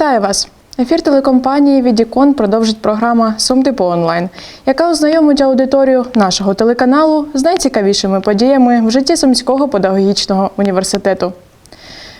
Вітаю вас! Ефір телекомпанії Відікон продовжить програма Сумдипо онлайн, яка ознайомить аудиторію нашого телеканалу з найцікавішими подіями в житті Сумського педагогічного університету.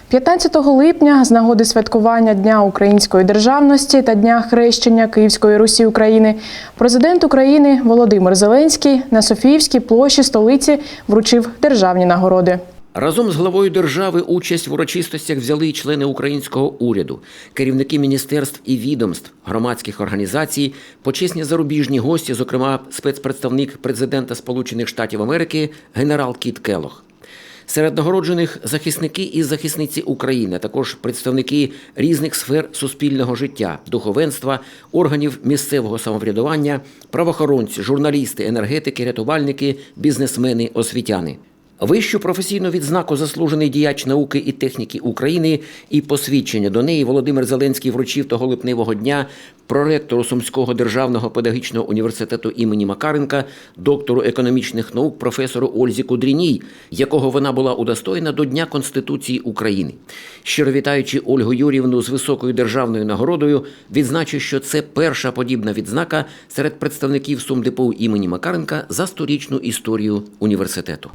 15 липня з нагоди святкування Дня української державності та Дня хрещення Київської Русі України президент України Володимир Зеленський на Софіївській площі столиці вручив державні нагороди. Разом з главою держави участь в урочистостях взяли й члени українського уряду, керівники міністерств і відомств, громадських організацій, почесні зарубіжні гості, зокрема спецпредставник президента Сполучених Штатів Америки генерал Кіт Келох. Серед нагороджених захисники і захисниці України, також представники різних сфер суспільного життя, духовенства, органів місцевого самоврядування, правоохоронці, журналісти, енергетики, рятувальники, бізнесмени, освітяни. Вищу професійну відзнаку заслужений діяч науки і техніки України і посвідчення до неї Володимир Зеленський вручив того липневого дня проректору Сумського державного педагогічного університету імені Макаренка, доктору економічних наук професору Ользі Кудріній, якого вона була удостоєна до Дня Конституції України. Щиро вітаючи Ольгу Юрівну з високою державною нагородою, відзначу, що це перша подібна відзнака серед представників СумДПУ імені Макаренка за сторічну історію університету.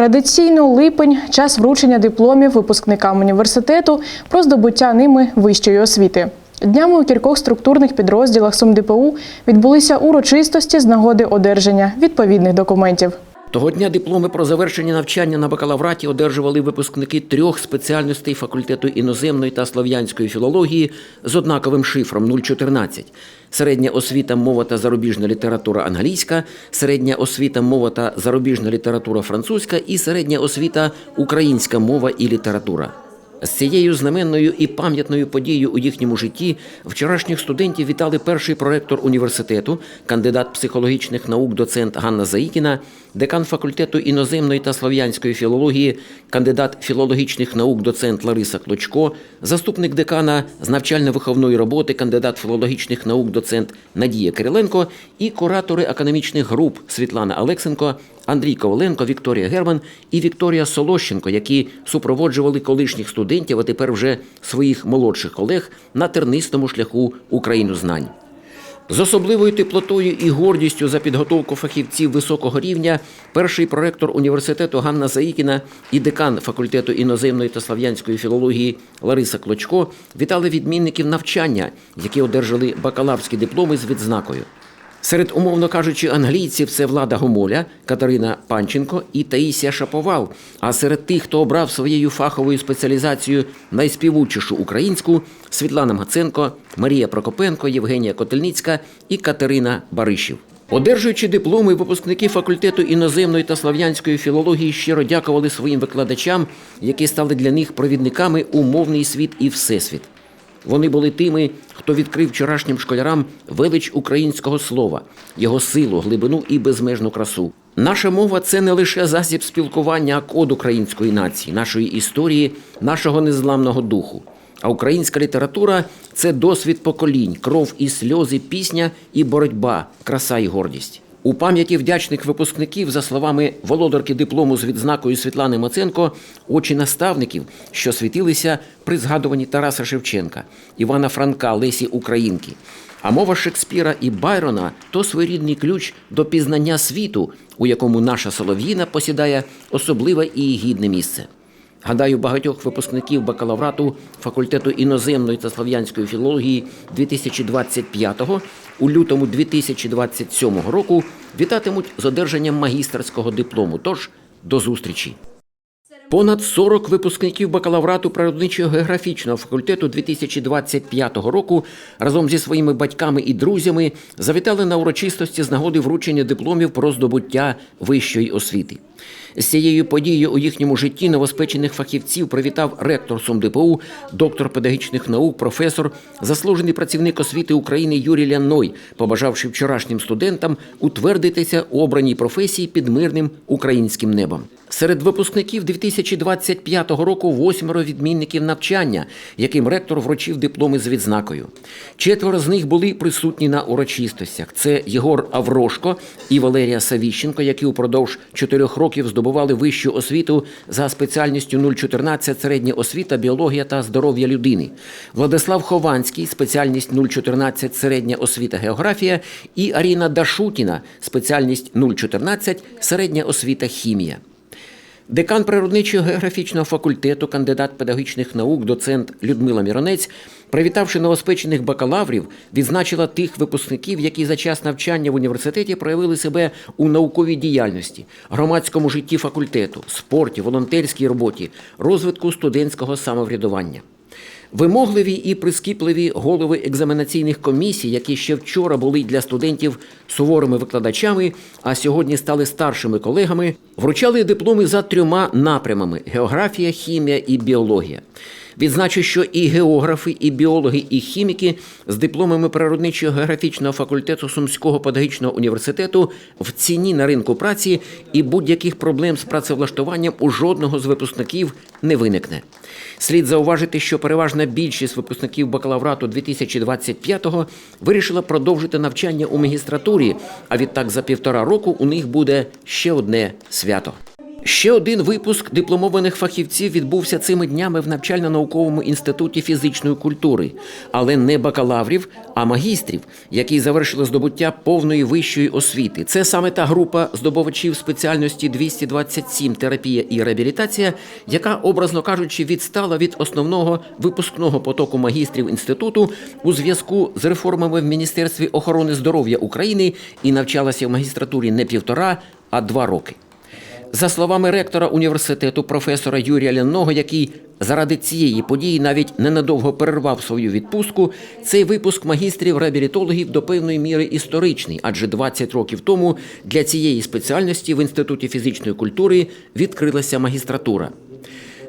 Традиційно липень час вручення дипломів випускникам університету про здобуття ними вищої освіти. Днями у кількох структурних підрозділах СумДПУ відбулися урочистості з нагоди одержання відповідних документів. Того дня дипломи про завершення навчання на бакалавраті одержували випускники трьох спеціальностей факультету іноземної та слов'янської філології з однаковим шифром 014. Середня освіта мова та зарубіжна література англійська, середня освіта мова та зарубіжна література французька і середня освіта українська мова і література. З цією знаменною і пам'ятною подією у їхньому житті вчорашніх студентів вітали перший проректор університету, кандидат психологічних наук, доцент Ганна Заїкіна, декан факультету іноземної та слов'янської філології, кандидат філологічних наук, доцент Лариса Клочко, заступник декана з навчально-виховної роботи, кандидат філологічних наук, доцент Надія Кириленко і куратори академічних груп Світлана Олексенко, Андрій Коваленко, Вікторія Герман і Вікторія Солощенко, які супроводжували колишніх студентів, а тепер вже своїх молодших колег на тернистому шляху Україну знань. З особливою теплотою і гордістю за підготовку фахівців високого рівня перший проректор університету Ганна Заїкіна і декан факультету іноземної та слав'янської філології Лариса Клочко вітали відмінників навчання, які одержали бакалаврські дипломи з відзнакою. Серед, умовно кажучи, англійців це Влада Гомоля, Катерина Панченко і Таїсія Шаповал. А серед тих, хто обрав своєю фаховою спеціалізацією найспівучішу українську Світлана Маценко, Марія Прокопенко, Євгенія Котельницька і Катерина Баришів. Одержуючи дипломи, випускники факультету іноземної та слав'янської філології щиро дякували своїм викладачам, які стали для них провідниками у мовний світ і всесвіт. Вони були тими, хто відкрив вчорашнім школярам велич українського слова, його силу, глибину і безмежну красу. Наша мова це не лише засіб спілкування, а код української нації, нашої історії, нашого незламного духу. А українська література це досвід поколінь, кров і сльози, пісня і боротьба, краса і гордість. У пам'яті вдячних випускників, за словами володарки диплому з відзнакою Світлани Маценко, очі наставників, що світилися при згадуванні Тараса Шевченка, Івана Франка, Лесі Українки. А мова Шекспіра і Байрона то своєрідний ключ до пізнання світу, у якому наша солов'їна посідає особливе і гідне місце. Гадаю, багатьох випускників бакалаврату факультету іноземної та слов'янської філології 2025-го у лютому 2027 року вітатимуть з одержанням магістерського диплому. Тож до зустрічі. Понад 40 випускників бакалаврату природничого географічного факультету 2025 року разом зі своїми батьками і друзями завітали на урочистості з нагоди вручення дипломів про здобуття вищої освіти. З цією подією у їхньому житті новоспечених фахівців привітав ректор СумДПУ, доктор педагогічних наук, професор, заслужений працівник освіти України Юрій Ляной, побажавши вчорашнім студентам утвердитися у обраній професії під мирним українським небом. Серед випускників 2025 року восьмеро відмінників навчання, яким ректор вручив дипломи з відзнакою. Четверо з них були присутні на урочистостях. Це Єгор Аврошко і Валерія Савіщенко, які упродовж чотирьох років здобували вищу освіту за спеціальністю 014 середня освіта, біологія та здоров'я людини. Владислав Хованський, спеціальність 014 середня освіта, географія, і Аріна Дашутіна, спеціальність 014 середня освіта, хімія. Декан природничого географічного факультету, кандидат педагогічних наук, доцент Людмила Міронець, привітавши новоспечених бакалаврів, відзначила тих випускників, які за час навчання в університеті проявили себе у науковій діяльності, громадському житті факультету, спорті, волонтерській роботі, розвитку студентського самоврядування. Вимогливі і прискіпливі голови екзаменаційних комісій, які ще вчора були для студентів суворими викладачами, а сьогодні стали старшими колегами, вручали дипломи за трьома напрямами: географія, хімія і біологія. Відзначу, що і географи, і біологи, і хіміки з дипломами природничого географічного факультету Сумського педагогічного університету в ціні на ринку праці і будь-яких проблем з працевлаштуванням у жодного з випускників не виникне. Слід зауважити, що переважна більшість випускників бакалаврату 2025-го вирішила продовжити навчання у магістратурі, а відтак за півтора року у них буде ще одне свято. Ще один випуск дипломованих фахівців відбувся цими днями в навчально-науковому інституті фізичної культури, але не бакалаврів, а магістрів, які завершили здобуття повної вищої освіти. Це саме та група здобувачів спеціальності 227 терапія і реабілітація, яка, образно кажучи, відстала від основного випускного потоку магістрів інституту у зв'язку з реформами в Міністерстві охорони здоров'я України і навчалася в магістратурі не півтора, а два роки. За словами ректора університету професора Юрія Ляного, який заради цієї події навіть ненадовго перервав свою відпустку, цей випуск магістрів реабілітологів до певної міри історичний, адже 20 років тому для цієї спеціальності в інституті фізичної культури відкрилася магістратура.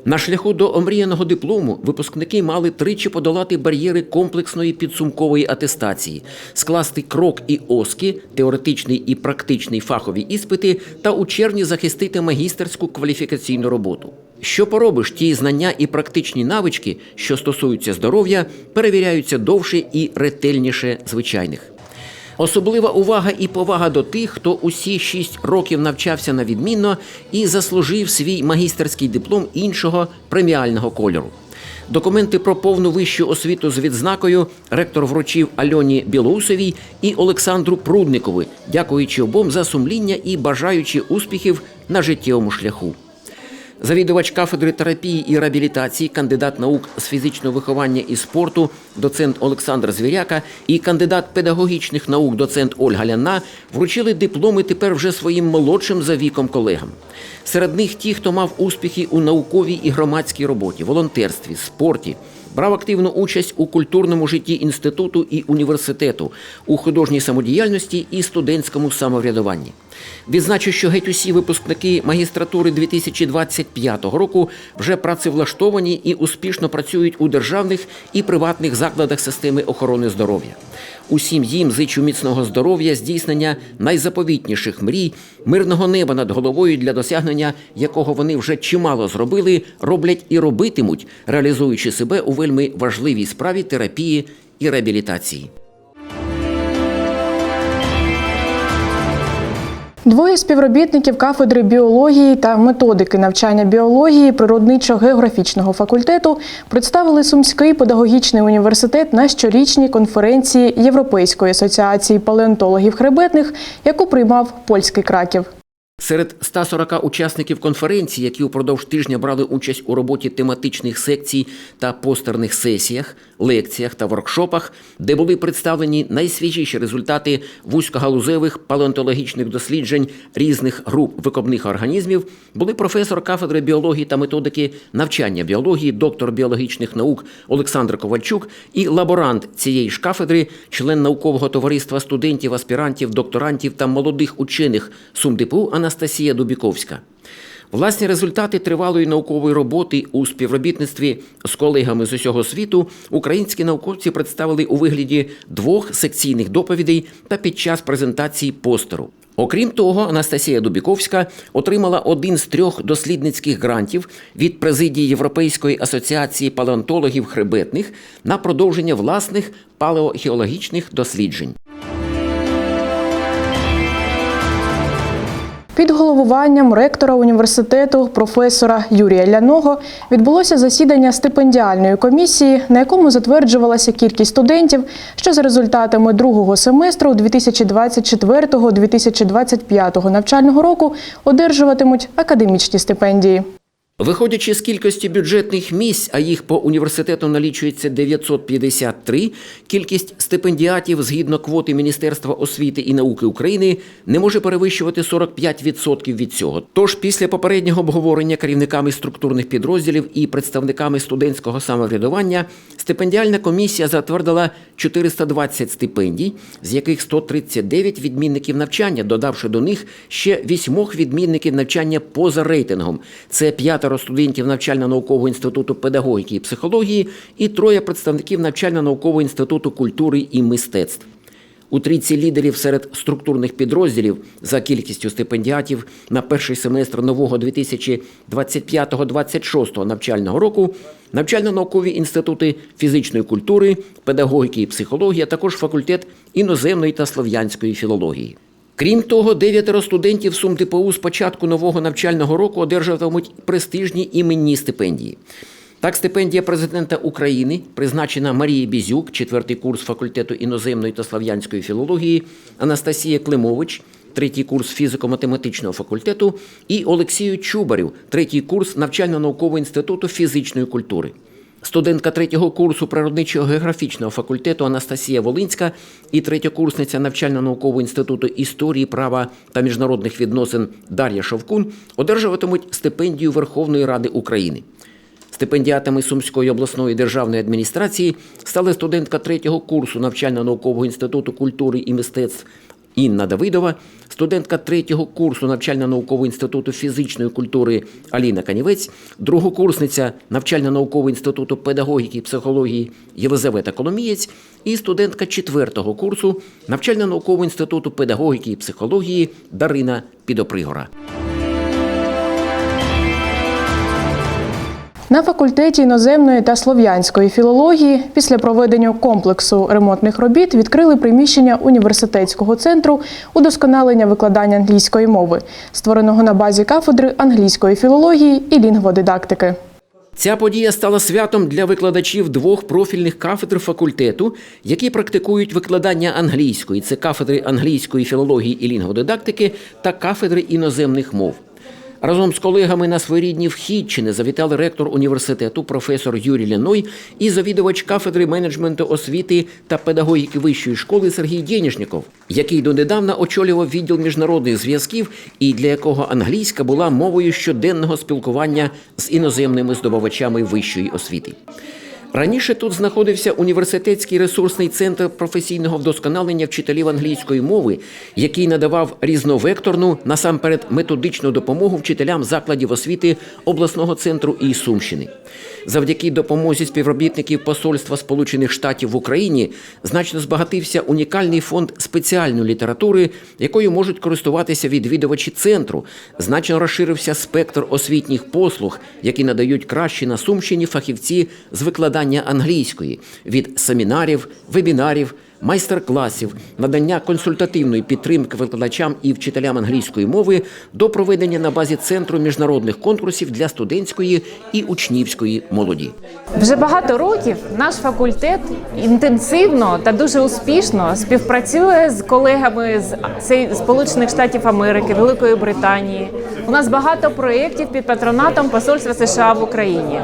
На шляху до омріяного диплому випускники мали тричі подолати бар'єри комплексної підсумкової атестації, скласти крок і оски, теоретичний і практичний фахові іспити, та у червні захистити магістерську кваліфікаційну роботу. Що поробиш, ті знання і практичні навички, що стосуються здоров'я, перевіряються довше і ретельніше звичайних. Особлива увага і повага до тих, хто усі шість років навчався на відмінно і заслужив свій магістерський диплом іншого преміального кольору. Документи про повну вищу освіту з відзнакою ректор вручив Альоні Білоусовій і Олександру Прудникові, дякуючи обом за сумління і бажаючи успіхів на життєвому шляху. Завідувач кафедри терапії і реабілітації, кандидат наук з фізичного виховання і спорту, доцент Олександр Звіряка і кандидат педагогічних наук, доцент Ольга Ляна вручили дипломи тепер вже своїм молодшим за віком колегам. Серед них ті, хто мав успіхи у науковій і громадській роботі, волонтерстві, спорті. Брав активну участь у культурному житті інституту і університету, у художній самодіяльності і студентському самоврядуванні. Відзначу, що геть усі випускники магістратури 2025 року вже працевлаштовані і успішно працюють у державних і приватних закладах системи охорони здоров'я. Усім їм зичу міцного здоров'я, здійснення найзаповітніших мрій, мирного неба над головою, для досягнення якого вони вже чимало зробили, роблять і робитимуть, реалізуючи себе у вельми важливій справі терапії і реабілітації. Двоє співробітників кафедри біології та методики навчання біології природничо-географічного факультету представили Сумський педагогічний університет на щорічній конференції Європейської асоціації палеонтологів хребетних, яку приймав польський краків. Серед 140 учасників конференції, які упродовж тижня брали участь у роботі тематичних секцій та постерних сесіях, лекціях та воркшопах, де були представлені найсвіжіші результати вузькогалузевих палеонтологічних досліджень різних груп викопних організмів, були професор кафедри біології та методики навчання біології, доктор біологічних наук Олександр Ковальчук і лаборант цієї ж кафедри, член наукового товариства студентів, аспірантів, докторантів та молодих учених СумДПУ Анастасія Дубіковська. Власні результати тривалої наукової роботи у співробітництві з колегами з усього світу українські науковці представили у вигляді двох секційних доповідей та під час презентації постеру. Окрім того, Анастасія Дубіковська отримала один з трьох дослідницьких грантів від президії Європейської асоціації палеонтологів хребетних на продовження власних палеогеологічних досліджень. Делегуванням ректора університету професора Юрія Ляного відбулося засідання стипендіальної комісії, на якому затверджувалася кількість студентів, що за результатами другого семестру 2024-2025 навчального року одержуватимуть академічні стипендії. Виходячи з кількості бюджетних місць, а їх по університету налічується 953, кількість стипендіатів згідно квоти Міністерства освіти і науки України не може перевищувати 45% від цього. Тож після попереднього обговорення керівниками структурних підрозділів і представниками студентського самоврядування стипендіальна комісія затвердила 420 стипендій, з яких 139 відмінників навчання, додавши до них ще вісьмох відмінників навчання поза рейтингом. Це п'ятеро студентів навчально-наукового інституту педагогіки і психології і троє представників навчально-наукового інституту культури і мистецтв. У трійці лідерів серед структурних підрозділів за кількістю стипендіатів на перший семестр нового 2025-26 навчального року навчально-наукові інститути фізичної культури, педагогіки і психології, а також факультет іноземної та слов'янської філології. Крім того, дев'ятеро студентів СумТПУ з початку нового навчального року одержатимуть престижні іменні стипендії. Так, стипендія президента України, призначена Марії Бізюк, четвертий курс факультету іноземної та слав'янської філології, Анастасія Климович, третій курс фізико-математичного факультету, і Олексію Чубарю, третій курс навчально-наукового інституту фізичної культури. Студентка третього курсу природничого географічного факультету Анастасія Волинська і третьокурсниця навчально-наукового інституту історії, права та міжнародних відносин Дар'я Шовкун одержуватимуть стипендію Верховної Ради України. Стипендіатами Сумської обласної державної адміністрації стали студентка третього курсу навчально-наукового інституту культури і мистецтв Інна Давидова, студентка третього курсу навчально-наукового інституту фізичної культури Аліна Канівець, другокурсниця навчально-наукового інституту педагогіки і психології Єлизавета Коломієць і студентка четвертого курсу навчально-наукового інституту педагогіки і психології Дарина Підопригора. На факультеті іноземної та слов'янської філології після проведення комплексу ремонтних робіт відкрили приміщення університетського центру удосконалення викладання англійської мови, створеного на базі кафедри англійської філології і лінгводидактики. Ця подія стала святом для викладачів двох профільних кафедр факультету, які практикують викладання англійської. Це кафедри англійської філології і лінгводидактики та кафедри іноземних мов. Разом з колегами на своєрідні вхідчини завітали ректор університету професор Юрій Ляной і завідувач кафедри менеджменту освіти та педагогіки вищої школи Сергій Дєнішніков, який донедавна очолював відділ міжнародних зв'язків і для якого англійська була мовою щоденного спілкування з іноземними здобувачами вищої освіти. Раніше тут знаходився університетський ресурсний центр професійного вдосконалення вчителів англійської мови, який надавав різновекторну насамперед методичну допомогу вчителям закладів освіти обласного центру і Сумщини. Завдяки допомозі співробітників Посольства Сполучених Штатів в Україні значно збагатився унікальний фонд спеціальної літератури, якою можуть користуватися відвідувачі центру. Значно розширився спектр освітніх послуг, які надають кращі на Сумщині фахівці з викладання англійської від семінарів, вебінарів. Майстер-класів, надання консультативної підтримки викладачам і вчителям англійської мови до проведення на базі центру міжнародних конкурсів для студентської і учнівської молоді. Вже багато років наш факультет інтенсивно та дуже успішно співпрацює з колегами з Сполучених Штатів Америки, Великої Британії. У нас багато проєктів під патронатом Посольства США в Україні.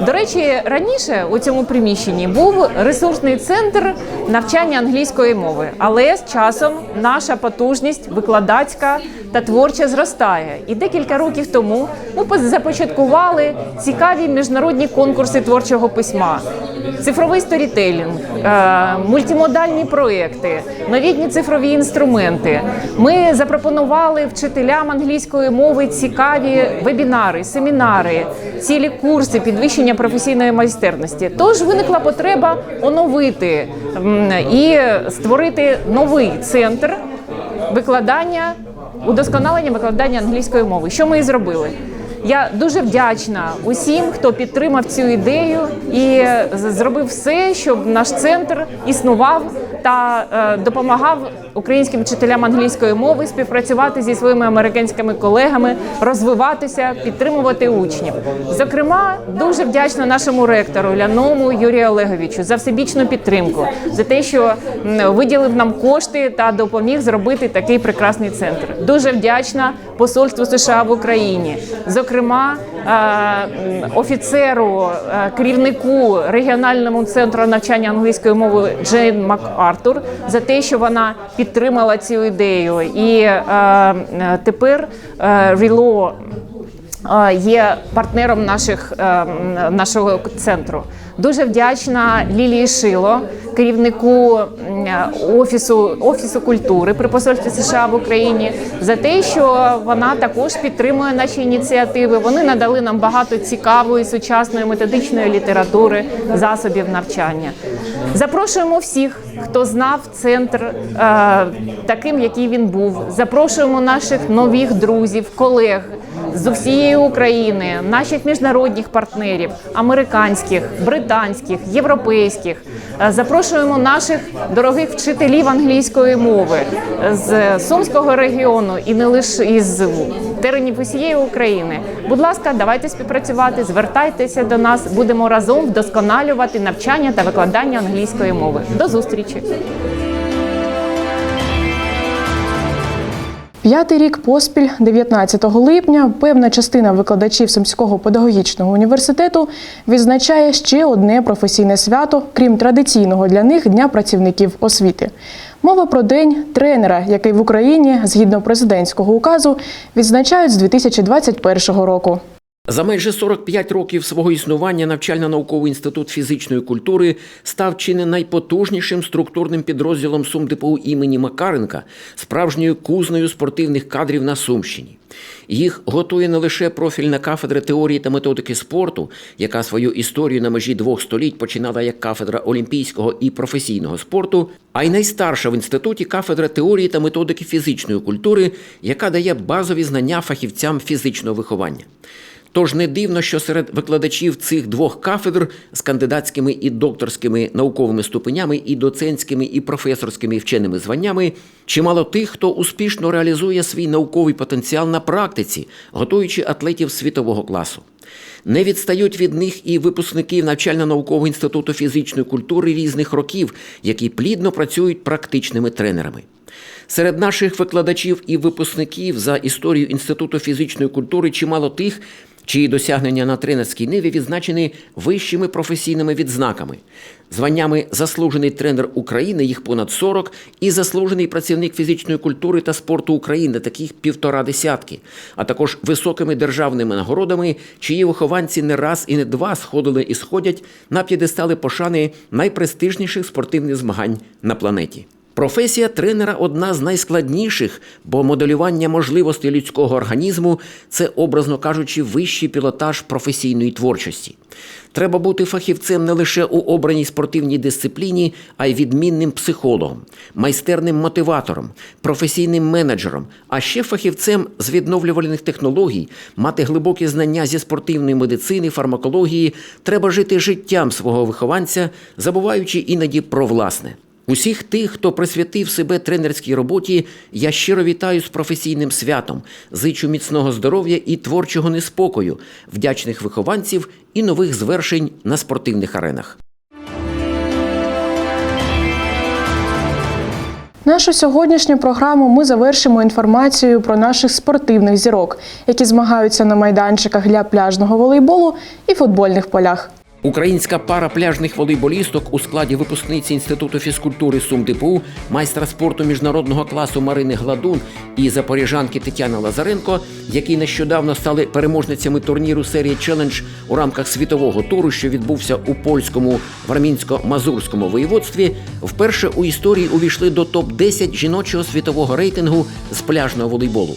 До речі, раніше у цьому приміщенні був ресурсний центр навчання англійської мови, але з часом наша потужність викладацька та творча зростає. І декілька років тому ми започаткували цікаві міжнародні конкурси творчого письма, цифровий сторітелінг, е, мультимодальні проекти, новітні цифрові інструменти. Ми запропонували вчителям англійської мови цікаві вебінари, семінари, цілі курси підвищення професійної майстерності. Тож виникла потреба оновити і створити новий центр викладання, удосконалення викладання англійської мови. Що ми і зробили? Я дуже вдячна усім, хто підтримав цю ідею і зробив все, щоб наш центр існував та е, допомагав українським вчителям англійської мови співпрацювати зі своїми американськими колегами, розвиватися, підтримувати учнів. Зокрема, дуже вдячна нашому ректору Ляному Юрію Олеговичу за всебічну підтримку, за те, що виділив нам кошти та допоміг зробити такий прекрасний центр. Дуже вдячна посольству США в Україні, зокрема е, м, офіцеру, е, керівнику регіональному центру навчання англійської мови Джейн МакАртур за те, що вона підтримала цю ідею. І е, е, тепер е, Ріло е, є партнером наших, е, нашого центру. Дуже вдячна Лілії Шило, керівнику офісу офісу культури при посольстві США в Україні, за те, що вона також підтримує наші ініціативи. Вони надали нам багато цікавої сучасної методичної літератури, засобів навчання. Запрошуємо всіх, хто знав центр е, таким, який він був. Запрошуємо наших нових друзів, колег з усієї України, наших міжнародних партнерів, американських, британських, європейських. Е, Запрошуємо наших дорогих вчителів англійської мови з Сумського регіону і не лише із теренів усієї України. Будь ласка, давайте співпрацювати, звертайтеся до нас. Будемо разом вдосконалювати навчання та викладання англійської мови. До зустрічі! П'ятий рік поспіль, 19 липня, певна частина викладачів Сумського педагогічного університету відзначає ще одне професійне свято, крім традиційного для них Дня працівників освіти. Мова про день тренера, який в Україні, згідно президентського указу, відзначають з 2021 року. За майже 45 років свого існування навчально-науковий інститут фізичної культури став чи не найпотужнішим структурним підрозділом СумДПУ імені Макаренка, справжньою кузнею спортивних кадрів на Сумщині. Їх готує не лише профільна кафедра теорії та методики спорту, яка свою історію на межі двох століть починала як кафедра олімпійського і професійного спорту, а й найстарша в інституті кафедра теорії та методики фізичної культури, яка дає базові знання фахівцям фізичного виховання. Тож не дивно, що серед викладачів цих двох кафедр з кандидатськими і докторськими науковими ступенями, і доцентськими, і професорськими вченими званнями чимало тих, хто успішно реалізує свій науковий потенціал на практиці, готуючи атлетів світового класу. Не відстають від них і випускники навчально-наукового інституту фізичної культури різних років, які плідно працюють практичними тренерами. Серед наших викладачів і випускників за історію Інституту фізичної культури чимало тих, чиї досягнення на тренерській ниві відзначені вищими професійними відзнаками, званнями заслужений тренер України, їх понад 40, і заслужений працівник фізичної культури та спорту України, таких півтора десятки, а також високими державними нагородами, чиї вихованці не раз і не два сходили і сходять на п'єдестали пошани найпрестижніших спортивних змагань на планеті. Професія тренера одна з найскладніших, бо моделювання можливостей людського організму це, образно кажучи, вищий пілотаж професійної творчості. Треба бути фахівцем не лише у обраній спортивній дисципліні, а й відмінним психологом, майстерним мотиватором, професійним менеджером, а ще фахівцем з відновлювальних технологій, мати глибокі знання зі спортивної медицини, фармакології. Треба жити життям свого вихованця, забуваючи іноді про власне. Усіх тих, хто присвятив себе тренерській роботі, я щиро вітаю з професійним святом, зичу міцного здоров'я і творчого неспокою, вдячних вихованців і нових звершень на спортивних аренах. Нашу сьогоднішню програму ми завершимо інформацією про наших спортивних зірок, які змагаються на майданчиках для пляжного волейболу і футбольних полях. Українська пара пляжних волейболісток у складі випускниці Інституту фізкультури СумДПУ, майстра спорту міжнародного класу Марини Гладун і запоріжанки Тетяни Лазаренко, які нещодавно стали переможницями турніру серії челендж у рамках світового туру, що відбувся у польському вармінсько-мазурському воєводстві, вперше у історії увійшли до топ-10 жіночого світового рейтингу з пляжного волейболу.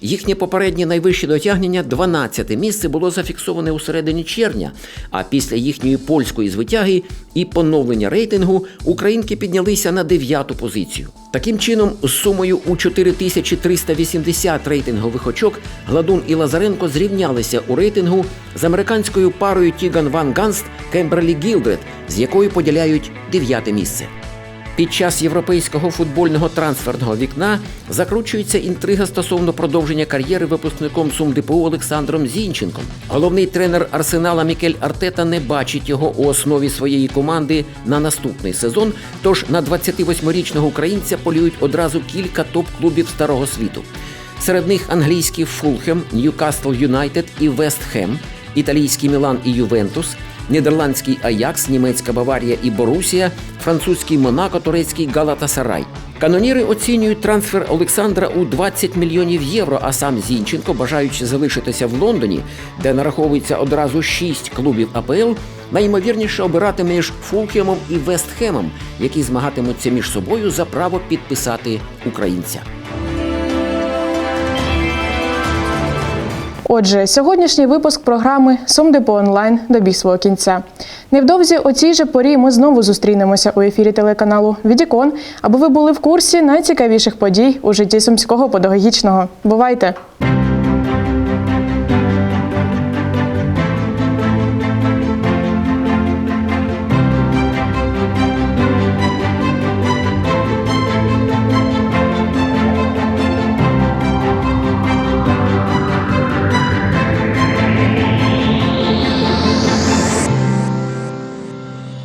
Їхнє попереднє найвище дотягнення 12 місце було зафіксоване у середині червня. А після їхньої польської звитяги і поновлення рейтингу українки піднялися на дев'яту позицію. Таким чином, з сумою у 4380 рейтингових очок Гладун і Лазаренко зрівнялися у рейтингу з американською парою Тіган Ван Ганст Кемберлі Гілдред, з якою поділяють дев'яте місце. Під час європейського футбольного трансферного вікна закручується інтрига стосовно продовження кар'єри випускником СумДПУ Олександром Зінченком. Головний тренер Арсенала Мікель Артета не бачить його у основі своєї команди на наступний сезон. Тож на 28-річного українця полюють одразу кілька топ-клубів старого світу. Серед них англійський Фулхем, Ньюкасл Юнайтед і Вест Хем, італійський Мілан і Ювентус, нідерландський Аякс, німецька Баварія і Борусія, французький Монако, турецький Галатасарай. Каноніри оцінюють трансфер Олександра у 20 мільйонів євро. А сам Зінченко, бажаючи залишитися в Лондоні, де нараховується одразу шість клубів АПЛ, найімовірніше обирати між Фулхемом і Вестхемом, які змагатимуться між собою за право підписати українця. Отже, сьогоднішній випуск програми «Сумдепо онлайн добіг свого кінця. Невдовзі о цій же порі ми знову зустрінемося у ефірі телеканалу Відікон, аби ви були в курсі найцікавіших подій у житті сумського педагогічного. Бувайте!